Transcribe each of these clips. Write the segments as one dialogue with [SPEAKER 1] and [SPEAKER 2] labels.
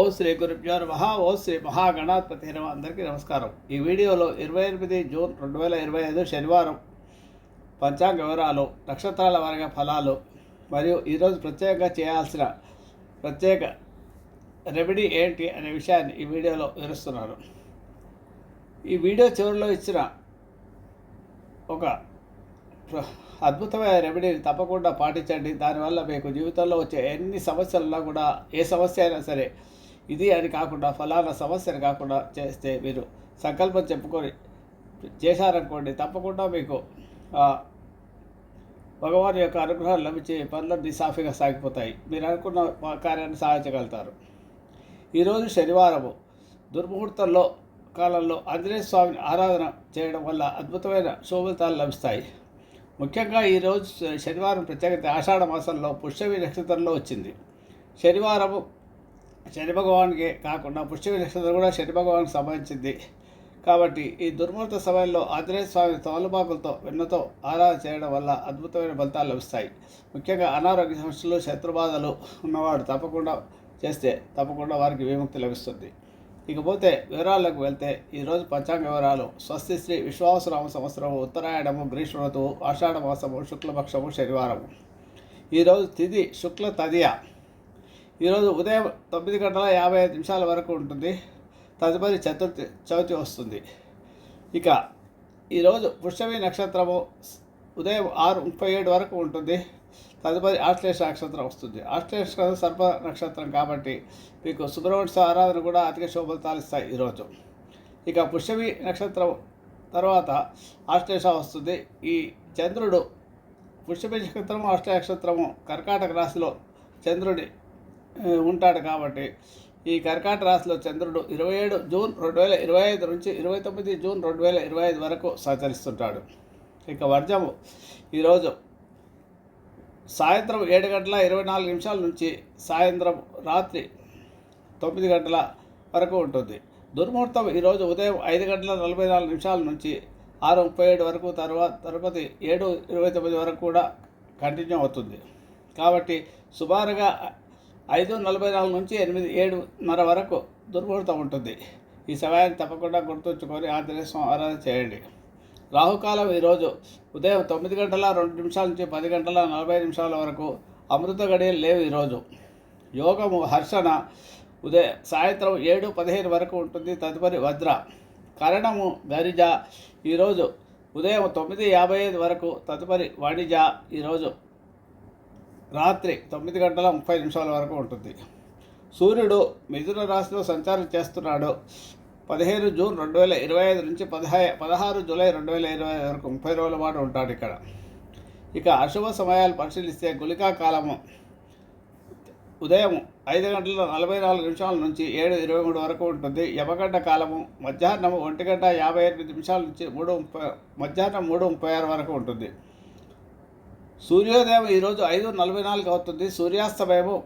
[SPEAKER 1] ఓ శ్రీ గురుభ్యో మహా ఓ శ్రీ మహాగణాధిపతి నమ అందరికీ నమస్కారం. ఈ వీడియోలో ఇరవై ఎనిమిది జూన్ రెండు వేల ఇరవై ఐదు శనివారం పంచాంగ వివరాలు నక్షత్రాల వర్గ ఫలాలు మరియు ఈరోజు ప్రత్యేకంగా చేయాల్సిన ప్రత్యేక రెమెడీ ఏంటి అనే విషయాన్ని ఈ వీడియోలో వివరిస్తున్నాను. ఈ వీడియో చివరిలో ఇచ్చిన ఒక అద్భుతమైన రెమెడీని తప్పకుండా పాటించండి. దానివల్ల మీకు జీవితంలో వచ్చే ఎన్ని సమస్యలున్నా కూడా ఏ సమస్య అయినా సరే ఇది అని కాకుండా ఫలానా సమస్యను కాకుండా చేస్తే మీరు సంకల్పం చెప్పుకొని చేశారనుకోండి తప్పకుండా మీకు భగవాన్ యొక్క అనుగ్రహాలు లభించే పనులన్నీ సాఫీగా సాగిపోతాయి. మీరు అనుకున్న కార్యాన్ని సాధించగలుగుతారు. ఈరోజు శనివారము. దుర్ముహూర్తంలో కాలంలో ఆంజనేయ స్వామిని ఆరాధన చేయడం వల్ల అద్భుతమైన శోభితాలు లభిస్తాయి. ముఖ్యంగా ఈరోజు శనివారం ప్రత్యేకత ఆషాఢ మాసంలో పుష్యమి నక్షత్రంలో వచ్చింది. శనివారము శని భగవాన్కే కాకుండా పుష్టి నక్షత్రం కూడా శని భగవాన్కి సంబంధించింది. కాబట్టి ఈ దుర్ముహూర్త సమయంలో ఆంజనేయ స్వామి తోలుబాకులతో వెన్నతో ఆరాధన చేయడం వల్ల అద్భుతమైన ఫలితాలు లభిస్తాయి. ముఖ్యంగా అనారోగ్య సమస్యలు శత్రుబాధలు ఉన్నవాడు తప్పకుండా చేస్తే తప్పకుండా వారికి విముక్తి లభిస్తుంది. ఇకపోతే వివరాలకు వెళ్తే ఈరోజు పంచాంగ వివరాలు. స్వస్తి శ్రీ విశ్వాసరామ సంవత్సరము ఉత్తరాయణము గ్రీష్మ ఋతువు ఆషాఢ మాసము శుక్లపక్షము శనివారము. ఈరోజు తిథి శుక్ల తదియ. ఈరోజు ఉదయం తొమ్మిది గంటల యాభై ఐదు నిమిషాల వరకు ఉంటుంది. తదుపరి చతుర్థి చవితి వస్తుంది. ఇక ఈరోజు పుష్యమి నక్షత్రము ఉదయం ఆరు ముప్పై ఏడు వరకు ఉంటుంది. తదుపరి ఆశ్లేష నక్షత్రం వస్తుంది. ఆశ్లేష సర్ప నక్షత్రం కాబట్టి మీకు సుబ్రహ్మణ్య ఆరాధన కూడా అధిక శోభలు తాలిస్తాయి ఈరోజు. ఇక పుష్యమి నక్షత్రం తర్వాత ఆశ్లేష వస్తుంది. ఈ చంద్రుడు పుష్యమి నక్షత్రము ఆశ్లేష నక్షత్రము కర్కాటక రాశిలో చంద్రుడి ఉంటాడు కాబట్టి. ఈ కర్కాటక రాశిలో చంద్రుడు ఇరవై ఏడు జూన్ రెండు వేల ఇరవై ఐదు నుంచి ఇరవై తొమ్మిది జూన్ రెండు వేల ఇరవై ఐదు వరకు సంచరిస్తుంటాడు. ఇక వర్జము. ఈరోజు సాయంత్రం ఏడు గంటల ఇరవై నాలుగు నిమిషాల నుంచి సాయంత్రం రాత్రి తొమ్మిది గంటల వరకు ఉంటుంది. దుర్ముహూర్తం ఈరోజు ఉదయం ఐదు గంటల నలభై నాలుగు నిమిషాల నుంచి ఆరు ముప్పై ఏడు వరకు తర్వాత తరుపతి ఏడు ఇరవై తొమ్మిది వరకు కూడా కంటిన్యూ అవుతుంది. కాబట్టి సుమారుగా ఐదు నలభై నాలుగు నుంచి ఎనిమిది ఏడున్నర వరకు దుర్ముహూర్తం ఉంటుంది. ఈ సమయాన్ని తప్పకుండా గుర్తుంచుకొని ఆంజనేయ స్వామి ఆరాధన చేయండి. రాహుకాలం ఈరోజు ఉదయం తొమ్మిది గంటల రెండు నిమిషాల నుంచి పది గంటల నలభై నిమిషాల వరకు అమృత గడియలు లేవు ఈరోజు. యోగము హర్షణ ఉదయం సాయంత్రం ఏడు పదిహేను వరకు ఉంటుంది. తదుపరి వజ్ర కరణము గరిజ ఈరోజు ఉదయం తొమ్మిది యాభై ఐదు వరకు తదుపరి వాణిజ ఈరోజు రాత్రి తొమ్మిది గంటల ముప్పై నిమిషాల వరకు ఉంటుంది. సూర్యుడు మిథున రాశిలో సంచారం చేస్తున్నాడు. పదిహేను జూన్ రెండు వేల ఇరవై ఐదు నుంచి పదహా పదహారు జూలై రెండు వేల ఇరవై ఐదు వరకు ముప్పై రోజుల పాటు ఉంటాడు ఇక్కడ. ఇక అశుభ సమయాలు పరిశీలిస్తే గులికా కాలము ఉదయం ఐదు గంటల నలభై నాలుగు నిమిషాల నుంచి ఏడు ఇరవై మూడు వరకు ఉంటుంది. యమగంట కాలము మధ్యాహ్నం ఒంటి గంట యాభై ఎనిమిది నిమిషాల నుంచి మూడు ముప్పై మధ్యాహ్నం మూడు ముప్పై ఆరు వరకు ఉంటుంది. సూర్యోదయం ఈరోజు ఐదు నలభై నాలుగు అవుతుంది సూర్యాస్తమయము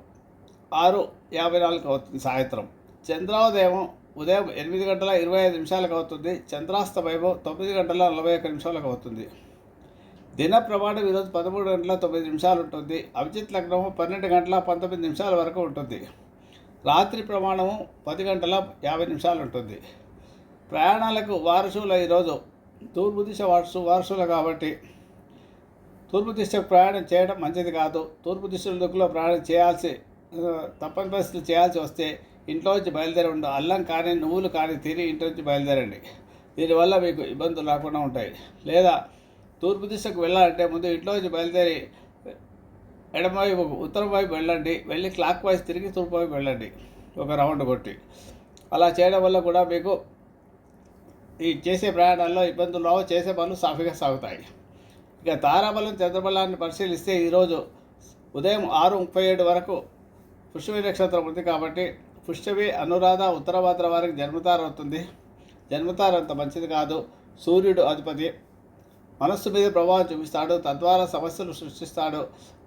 [SPEAKER 1] ఆరు యాభై నాలుగు అవుతుంది సాయంత్రం. చంద్రోదయం ఉదయం ఎనిమిది గంటల ఇరవై ఐదు నిమిషాలకు అవుతుంది చంద్రాస్తమయము తొమ్మిది గంటల నలభై ఒక్క నిమిషాలకు అవుతుంది. దిన ప్రమాణం ఈరోజు పదమూడు గంటల తొమ్మిది నిమిషాలు ఉంటుంది అభిజిత్ లగ్నము పన్నెండు గంటల పంతొమ్మిది నిమిషాల వరకు ఉంటుంది. రాత్రి ప్రమాణము పది గంటల యాభై నిమిషాలు ఉంటుంది. ప్రయాణాలకు వారసుల ఈరోజు తూర్పు దిశ వారసు వారసులు కాబట్టి తూర్పు దిశకు ప్రయాణం చేయడం మంచిది కాదు. తూర్పు దిశల దిక్కులో ప్రయాణం చేయాల్సి తప్పని పరిస్థితులు చేయాల్సి వస్తే ఇంట్లో నుంచి బయలుదేరి ఉండు. అల్లం కానీ నువ్వులు కానీ తిని ఇంట్లో నుంచి బయలుదేరండి. దీనివల్ల మీకు ఇబ్బందులు రాకుండా ఉంటాయి. లేదా తూర్పు దిశకు వెళ్ళాలంటే ముందు ఇంట్లో నుంచి బయలుదేరి ఎడమవైపు ఉత్తరం వైపు వెళ్ళండి. వెళ్ళి క్లాక్ వైజ్ తిరిగి తూర్పు వైపు వెళ్ళండి. ఒక రౌండ్ కొట్టి. అలా చేయడం వల్ల కూడా మీకు ఈ చేసే ప్రయాణాల్లో ఇబ్బందులు రావు. చేసే పనులు సాఫీగా సాగుతాయి. ఇక తారాబలం చంద్రబలాన్ని పరిశీలిస్తే ఈరోజు ఉదయం ఆరు ముప్పై ఏడు వరకు పుష్యమి నక్షత్రం ఉంది కాబట్టి పుష్యమి అనురాధ ఉత్తరభద్ర వారికి జన్మతార అవుతుంది. జన్మతార అంత మంచిది కాదు. సూర్యుడు అధిపతి. మనస్సు మీద ప్రభావం చూపిస్తాడు. తద్వారా సమస్యలు సృష్టిస్తాడు.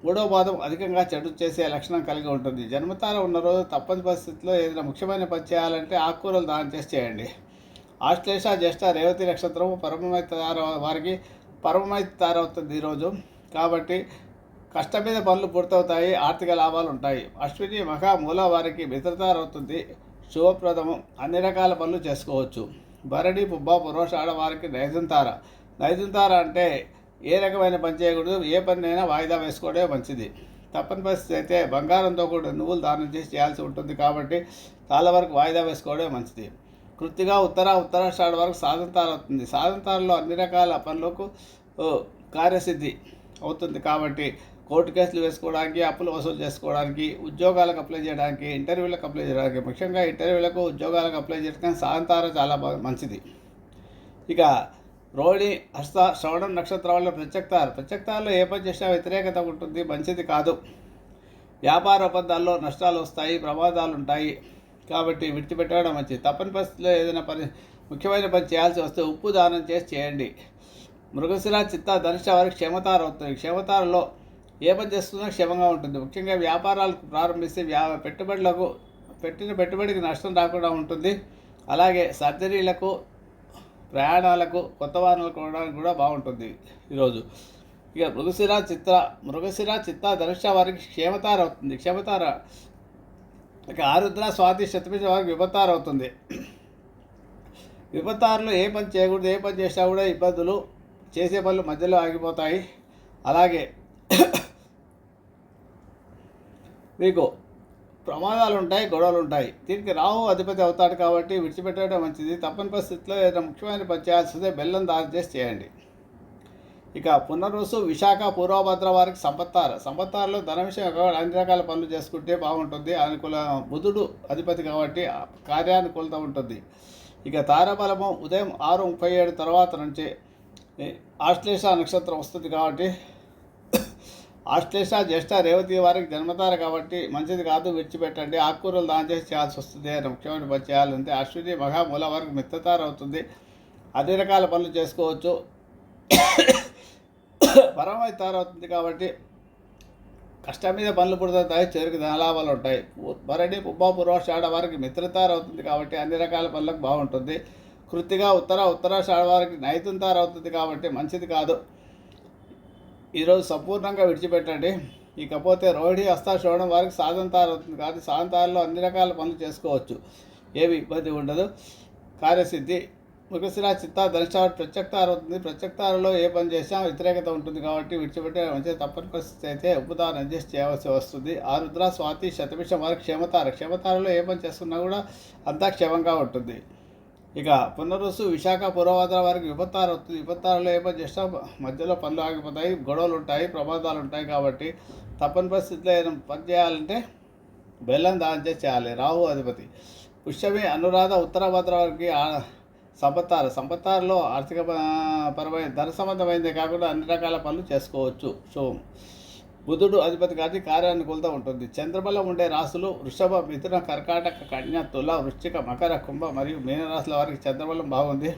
[SPEAKER 1] మూడో పాదం అధికంగా చెడు చేసే లక్షణం కలిగి ఉంటుంది. జన్మతార ఉన్న రోజు తప్పని పరిస్థితిలో ఏదైనా ముఖ్యమైన పని చేయాలంటే ఆకుకూరలు దానం చేసి చేయండి. ఆశ్లేష జ్యేష్ఠ రేవతి నక్షత్రము పరమమైతార వారికి పరమమైతార తయారవుతుంది ఈరోజు కాబట్టి కష్టం మీద పనులు పూర్తవుతాయి ఆర్థిక లాభాలు ఉంటాయి. అశ్విని మహా మూల వారికి మిత్రతారవుతుంది శుభప్రదము. అన్ని రకాల పనులు చేసుకోవచ్చు. భరణి పుబ్బ పురోష ఆడవారికి నైజంతార నైజంతార అంటే ఏ రకమైన పని చేయకూడదు ఏ పనినైనా వాయిదా వేసుకోవడమే మంచిది. తప్పని పరిస్థితి అయితే బంగారంతో కూడా నువ్వులు దానం చేసి చేయాల్సి ఉంటుంది కాబట్టి చాలా వరకు వాయిదా వేసుకోవడమే మంచిది. కృతిగా ఉత్తర ఉత్తరాషాఢ వరకు సాధంతార అవుతుంది. సాధంతారలో అన్ని రకాల పనులకు కార్యసిద్ధి అవుతుంది. కాబట్టి కోర్టు కేసులు వేసుకోవడానికి అప్పులు వసూలు చేసుకోవడానికి ఉద్యోగాలకు అప్లై చేయడానికి ఇంటర్వ్యూలకు అప్లై చేయడానికి ముఖ్యంగా ఇంటర్వ్యూలకు ఉద్యోగాలకు అప్లై చేయడానికి సాధంతార చాలా బాగా మంచిది. ఇక రోహిణి హస్త శ్రవణం నక్షత్రాల్లో ప్రత్యక్తారు ప్రత్యక్తారులో ఏ పని చేసినా వ్యతిరేకత ఉంటుంది. మంచిది కాదు. వ్యాపార ఒప్పందాల్లో నష్టాలు వస్తాయి ప్రమాదాలు ఉంటాయి. కాబట్టి విడిచిపెట్టడం మంచిది. తప్పని పరిస్థితిలో ఏదైనా పని ముఖ్యమైన పని చేయాల్సి వస్తే ఉప్పు దానం చేసి చేయండి. మృగశిర చిత్త ధనుష వారికి క్షమతార అవుతుంది. క్షమతారలో ఏ పని చేస్తున్నా క్షేమంగా ఉంటుంది. ముఖ్యంగా వ్యాపారాలకు ప్రారంభిస్తే వ్యా పెట్టుబడులకు పెట్టిన పెట్టుబడికి నష్టం రాకుండా ఉంటుంది. అలాగే సర్జరీలకు ప్రయాణాలకు కొత్త వాహనాలు కొనడానికి కూడా బాగుంటుంది ఈరోజు. ఇక మృగశిర చిత్ర మృగశిర చిత్త ధనుష వారికి క్షేమతార అవుతుంది. క్షేమతార ఇక ఆరుద్ర స్వాతి శతమిష వారికి విపత్తారు అవుతుంది విపత్తారులో ఏ పని చేయకూడదు ఏ పని చేసినా కూడా ఇబ్బందులు చేసే పనులు మధ్యలో ఆగిపోతాయి. అలాగే మీకు ప్రమాదాలు ఉంటాయి గొడవలు ఉంటాయి దీనికి రాహు అధిపతి అవుతాడు కాబట్టి విడిచిపెట్టడం మంచిది. తప్పని పరిస్థితిలో ఏదైనా ముఖ్యమైన పని చేయాల్సిందే బెల్లం దారి చేసి చేయండి. ఇక పునర్వసు విశాఖ పూర్వభద్ర వారికి సంపత్తార. సంపత్తారులో ధన విషయం కాబట్టి అన్ని రకాల పనులు చేసుకుంటే బాగుంటుంది. అనుకూల బుధుడు అధిపతి కాబట్టి కార్యానుకూలత ఉంటుంది. ఇక తారబలము ఉదయం ఆరు ముప్పై ఏడు తర్వాత నుంచి ఆశ్లేష నక్షత్రం వస్తుంది కాబట్టి ఆశ్లేష జ్యేష్ఠ రేవతి వారికి జన్మతార కాబట్టి మంచిది కాదు విడిచిపెట్టండి. ఆకుకూరలు దాని చేసి చేయాల్సి వస్తుంది. అని ముఖ్యమైన పని చేయాలంటే అశ్విని మహామూల వారికి మిత్రతార అవుతుంది. అన్ని రకాల పనులు చేసుకోవచ్చు. పరమై తయారవుతుంది కాబట్టి కష్టం మీద పనులు పుడతాయి చెరుకు ధనలాభాలు ఉంటాయి. భరణి పుబ్బా పూర్వాషాఢ వారికి మిత్రతార అవుతుంది కాబట్టి అన్ని రకాల పనులకు బాగుంటుంది. కృతిగా ఉత్తర ఉత్తరాషాఢ వారికి నైతుంతార అవుతుంది కాబట్టి మంచిది కాదు. ఈరోజు సంపూర్ణంగా విడిచిపెట్టండి. ఇకపోతే రోహిణి హస్త చూడడం వారికి సాధంతారు అవుతుంది కాబట్టి సాధంతారులో అన్ని రకాల పనులు చేసుకోవచ్చు. ఏమి ఇబ్బంది ఉండదు. కార్యసిద్ధి మృగశిర చిత్త ధనిష్టారు ప్రత్యక్తార అవుతుంది ప్రత్యక్తారలో ఏ పని చేసినా వ్యతిరేకత ఉంటుంది కాబట్టి విడిచిపెట్టే మంచి తప్పని పరిస్థితి అయితే ఉపదానం అడ్జస్ట్ చేయవలసి వస్తుంది. ఆరుద్ర స్వాతి శతభిష వారి క్షమతార. క్షేమతారలో ఏ పని చేస్తున్నా కూడా అంతా క్షేమంగా ఉంటుంది. ఇక పునరుసు విశాఖ పూర్వభద్ర వారికి విపత్తారు వస్తుంది. విపత్తారులో ఏ పని చేసినా మధ్యలో పనులు ఆగిపోతాయి గొడవలు ఉంటాయి ప్రమాదాలు ఉంటాయి కాబట్టి తప్పని పరిస్థితిలో ఏదైనా పని చేయాలంటే బెల్లం దానం చేసి చేయాలి. రాహు అధిపతి. పుష్యమి అనురాధ ఉత్తరాభద్ర వారికి ఆ- సంపత్తారు. సంపత్తారులో ఆర్థిక ప- పరమైన ధన సంబంధమైనదే కాకుండా అన్ని రకాల పనులు చేసుకోవచ్చు. సో బుధుడు అధిపతి కాబట్టి కార్యానుకూలత ఉంటుంది. చంద్రబలం ఉండే రాశులు వృషభ మిథున కర్కాటక కన్య తుల వృశ్చిక మకర కుంభ మరియు మీనరాశుల వారికి చంద్రబలం బాగుంది.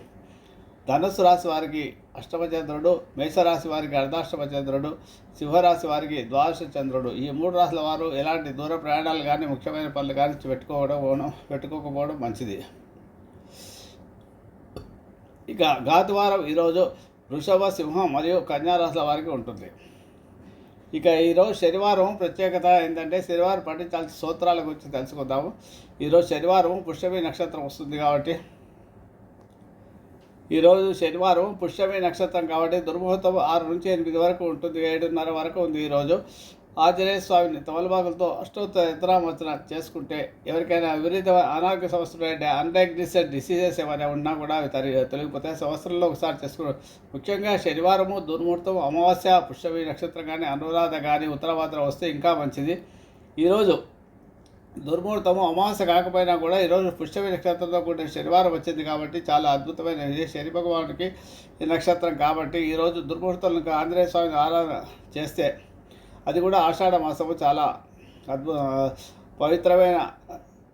[SPEAKER 1] ధనుసు రాశి వారికి అష్టమచంద్రుడు మేషరాశి వారికి అర్ధాష్టమచంద్రుడు సింహరాశి వారికి ద్వాదశ చంద్రుడు. ఈ మూడు రాశుల వారు ఎలాంటి దూర ప్రయాణాలు కానీ ముఖ్యమైన పనులు కానీ పెట్టుకోవడం పెట్టుకోకపోవడం మంచిది. ఇక గాతువారం ఈరోజు వృషభ సింహం మరియు కన్యారాశుల వారికి ఉంటుంది. ఇక ఈరోజు శనివారం ప్రత్యేకత ఏంటంటే శనివారం పఠించాల్సిన సూత్రాల గురించి తెలుసుకుందాము. ఈరోజు శనివారం పుష్యమి నక్షత్రం వస్తుంది కాబట్టి ఈరోజు శనివారం పుష్యమి నక్షత్రం కాబట్టి దుర్ముహూర్తం ఆరు నుంచి ఎనిమిది వరకు ఉంటుంది ఏడున్నర వరకు ఉంది ఈరోజు. ఆంజనేయ స్వామిని తమలబాకులతో అష్టోత్తర చేసుకుంటే ఎవరికైనా విపరీత అనారోగ్య సమస్యలు అంటే అన్డయాగ్నిస్టెడ్ డిసీజెస్ ఏమైనా ఉన్నా కూడా అవి తరి తొలగిపోతే సంవత్సరంలో ఒకసారి చేసుకుని ముఖ్యంగా శనివారము దుర్ముహూర్తం అమావాస్య పుష్యమి నక్షత్రం కానీ అనురాధ కానీ ఉత్తరభాద్ర వస్తే ఇంకా మంచిది. ఈరోజు దుర్ముహూర్తము అమావాస్య కాకపోయినా కూడా ఈరోజు పుష్యమి నక్షత్రంతో కూడిన శనివారం వచ్చింది కాబట్టి చాలా అద్భుతమైన ఇది. శని భగవానుడికి ఈ నక్షత్రం కాబట్టి ఈరోజు దుర్ముహూర్తంలో ఆంజనేయ స్వామిని ఆరాధన చేస్తే అది కూడా ఆషాఢ మాసము చాలా అద్భుత పవిత్రమైన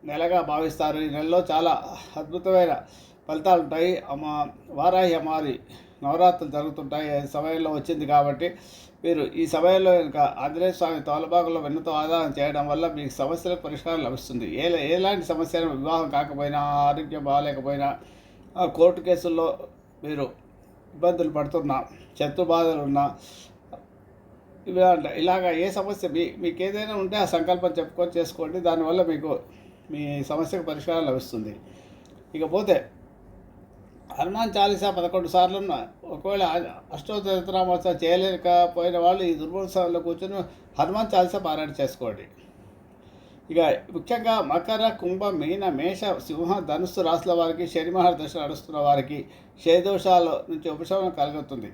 [SPEAKER 1] నెలగా భావిస్తారు. ఈ నెలలో చాలా అద్భుతమైన ఫలితాలు ఉంటాయి. అమ్మ వారాహి అమ్మారి నవరాత్రులు జరుగుతుంటాయి. సమయంలో వచ్చింది కాబట్టి మీరు ఈ సమయంలో ఇంకా ఆంజనేయ స్వామి తోలబాగులో వెన్నతో ఆదాయం చేయడం వల్ల మీకు సమస్యలకు పరిష్కారం లభిస్తుంది. ఏ ఎలాంటి సమస్య అయినా వివాహం కాకపోయినా ఆరోగ్యం బాగాలేకపోయినా కోర్టు కేసుల్లో మీరు ఇబ్బందులు పడుతున్నా శత్రు బాధలు ఉన్నా ఇలాంటి ఇలాగ ఏ సమస్య మీ మీకు ఏదైనా ఉంటే ఆ సంకల్పం చెప్పుకొని చేసుకోండి. దానివల్ల మీకు మీ సమస్యకు పరిష్కారం లభిస్తుంది. ఇకపోతే హనుమాన్ చాలీసా పదకొండు సార్లు ఉన్న ఒకవేళ అష్టోత్తరామోత్సవం చేయలేకపోయిన వాళ్ళు ఈ దుర్గోత్సవంలో కూర్చొని హనుమాన్ చాలీసా పారాయణ చేసుకోండి. ఇక ముఖ్యంగా మకర కుంభ మీన మేష సింహ ధనుస్సు రాసుల వారికి శని మహాదశ నడుస్తున్న వారికి క్షయదోషాల నుంచి ఉపశమనం కలుగుతుంది.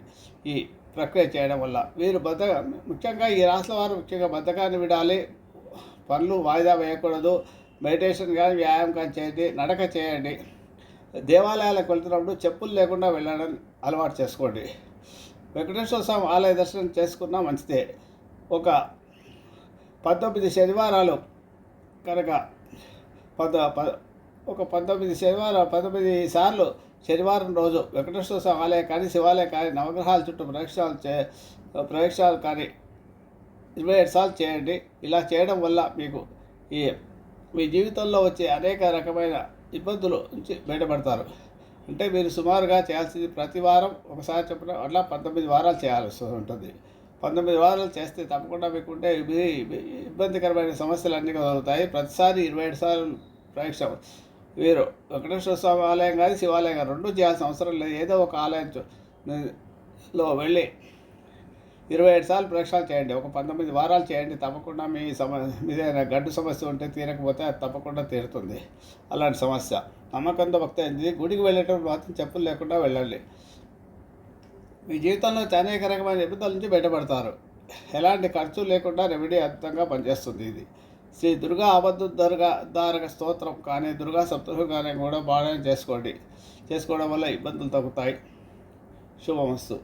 [SPEAKER 1] ఈ ప్రక్రియ చేయడం వల్ల. వీరు బద్ద ముఖ్యంగా ఈ రాష్ట్ర వారు ముఖ్యంగా బద్ధకాన్ని విడాలి. పనులు వాయిదా వేయకూడదు. మెడిటేషన్ కానీ వ్యాయామం కానీ చేయండి. నడక చేయండి. దేవాలయాలకు వెళ్తున్నప్పుడు చెప్పులు లేకుండా వెళ్ళడం అలవాటు చేసుకోండి. వెంకటేశ్వర స్వామి ఆలయ దర్శనం చేసుకున్నా మంచిదే. ఒక పంతొమ్మిది శనివారాలు కనుక పద ప ఒక పంతొమ్మిది శనివారం పంతొమ్మిది సార్లు శనివారం రోజు వెంకటేశ్వర స్వామి ఆలయం కానీ శివాలయం కానీ నవగ్రహాల చుట్టూ ప్రదక్షిణాలు చే ప్రవేశాలు కానీ ఇరవై ఏడు సార్లు చేయండి. ఇలా చేయడం వల్ల మీకు ఈ మీ జీవితంలో వచ్చే అనేక రకమైన ఇబ్బందులు నుంచి బయటపడతారు. అంటే మీరు సుమారుగా చేయాల్సింది ప్రతి వారం ఒకసారి చెప్పిన అట్లా పంతొమ్మిది వారాలు చేయాల్సి ఉంటుంది. పంతొమ్మిది వారాలు చేస్తే తప్పకుండా మీకు ఉంటే ఇబ్బందికరమైన సమస్యలు అన్నీ కలుగుతాయి. ప్రతిసారి ఇరవై ఏడు సార్లు పరీక్ష వీరు వెంకటేశ్వర స్వామి ఆలయం కానీ శివాలయం కానీ రెండు చేయాల్సిన అవసరం లేదు. ఏదో ఒక ఆలయం లో వెళ్ళి ఇరవై ఏడు సార్లు ప్రదక్షిణాలు చేయండి. ఒక పంతొమ్మిది వారాలు చేయండి. తప్పకుండా మీ సమ మీదైనా గడ్డు సమస్య ఉంటే తీరకపోతే అది తప్పకుండా తీరుతుంది. అలాంటి సమస్య. నమ్మకంతో భక్తి అయింది. గుడికి వెళ్ళేటప్పుడు మాత్రం చెప్పులు లేకుండా వెళ్ళండి. మీ జీవితంలో అనేక రకమైన ఇబ్బందుల నుంచి బయటపడతారు. ఎలాంటి ఖర్చు లేకుండా రెమెడీ అద్భుతంగా పనిచేస్తుంది ఇది. శ్రీ దుర్గా అబద్ధ దుర్గా దారక స్తోత్రం కానీ దుర్గా సప్తహం కానీ కూడా పారాయణ చేసుకోండి. చేసుకోవడం వల్ల ఇబ్బందులు తగ్గుతాయి. శుభమస్తు.